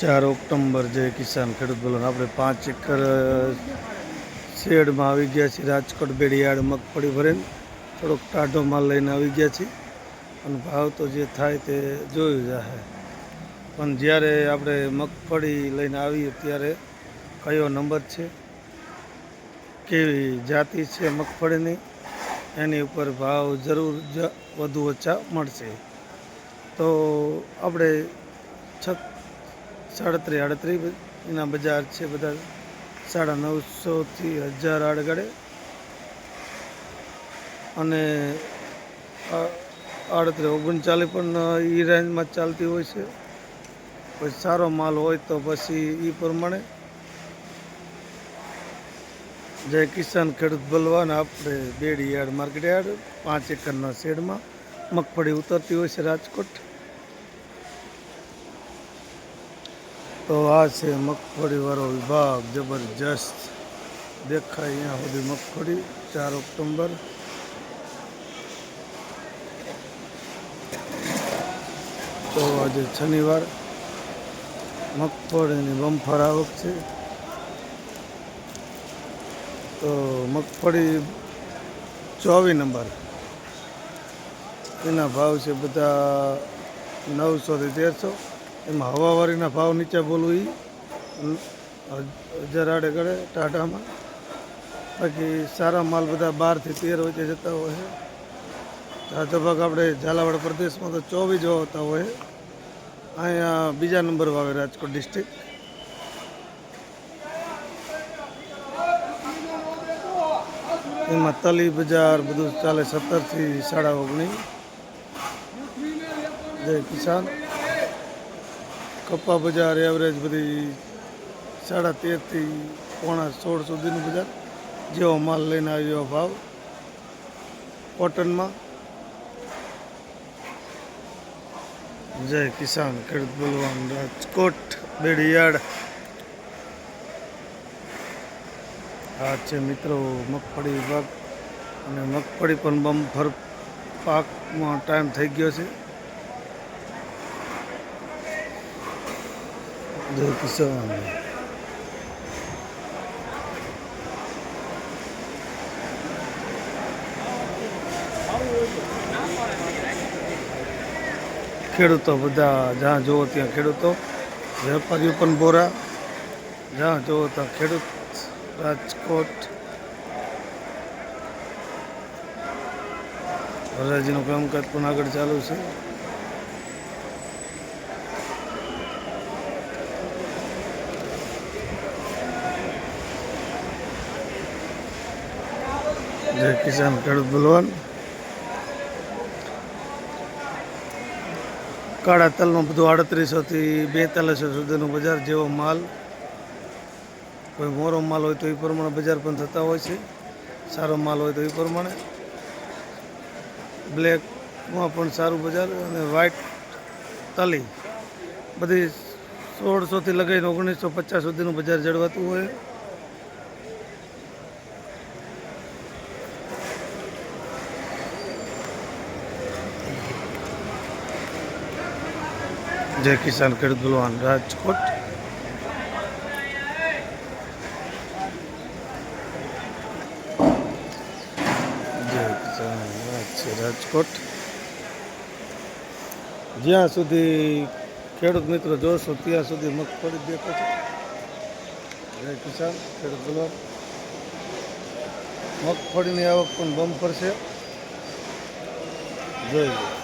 ચાર ઓક્ટોમ્બર જય કિસાન ખેડૂત બોલો આપણે પાંચ એકર શેડમાં આવી ગયા છીએ. રાજકોટ બેડીયાડ મગફળી ભરીને થોડોક ટાઢો માલ લઈને આવી ગયા છીએ. અને ભાવ તો જે થાય તે જોયું જાહે. પણ જ્યારે આપણે મગફળી લઈને આવીએ ત્યારે કયો નંબર છે? કેવી જાતિ છે મગફળીની? એની ઉપર ભાવ જરૂર જ વધુ ઓછા મળશે. તો આપણે છ સાડત્રીસ આડત્રી એના બજાર છે બધા સાડા નવસોથી હજાર આડગાડે. અને આડત્રે ઓગણચાલીસ પણ એ રેન્જમાં ચાલતી હોય છે. પછી સારો માલ હોય તો પછી એ પ્રમાણે જય કિસાન ખેડૂત બલવાન આપણે બેડી યાર્ડ, માર્કેટ યાર્ડ, પાંચ એકરના શેડમાં મગફળી ઉતરતી હોય છે રાજકોટ. તો આ છે મગફળીવાળો વિભાગ, જબરજસ્ત. દેખાય અહીંયા સુધી મગફળી, ચાર ઓક્ટોમ્બર. તો આજે શનિવાર. મગફળીની બમ્ફર આવક છે. તો મગફળી ચોવીસ નંબર. એના ભાવ છે બધા નવસોથી તેરસો. એમાં હવાવાળીના ભાવ નીચે બોલવું એ હજાર આડે ગળે ટાટામાં બાકી સારા માલ બધા બારથી તેર વચ્ચે જતા હોય છે. ઝાઝો ભાગ આપણે ઝાલાવાડ પ્રદેશમાં તો ચોવીસ હોતા હોય અહીંયા બીજા નંબર વાવે રાજકોટ ડિસ્ટ્રિક્ટ એમાં તલી બજાર બધું ચાલે સત્તરથી સાડા ઓગણીસ. જય કિસાન. કપા બજાર એવરેજ બધી સાડા તેરથી પોણા સોળ સુધીનું બજાર, જેવો માલ લઈને આવ્યો ભાવ. કોટનમાં. જય કિસાન, ખેડૂત બોલવાન, રાજકોટ બેડીયાડ આ છે મિત્રો મગફળી વિભાગ. અને મગફળી પણ બમ્ફર પાકમાં ટાઈમ થઈ ગયો છે. જય કિસાન ખેડૂતો બધા જ્યાં જુઓ ત્યાં ખેડૂતો, વેપારીઓ પણ બોરા. જ્યાં જુઓ ત્યાં ખેડૂત, રાજકોટ. હરાજીનું કામકાજ પણ આગળ ચાલુ છે. જય કિસાન ખેડૂત બલવાન. કાળા તલનું બધું આડત્રીસોથી બેતાલીસો સુધીનું બજાર જેવો માલ, કોઈ મોરો માલ હોય તો એ પ્રમાણે બજાર પણ થતા હોય છે. સારો માલ હોય તો એ પ્રમાણે. બ્લેકમાં પણ સારું બજાર અને વ્હાઇટ તલી. બધી સોળસોથી લગાવીને ઓગણીસો પચાસ સુધીનું બજાર જળવાતું હોય. જય કિસાન ખેડૂત બલવાન રાજકોટ. જય કિસાન છે રાજકોટ. જ્યાં સુધી ખેડૂત મિત્રો જોશો, ત્યાં સુધી મગફળી દેખો છો. જય કિસાન ખેડૂત બલવાન. મગફળીની આવક પણ બમ્પર છે. જોઈ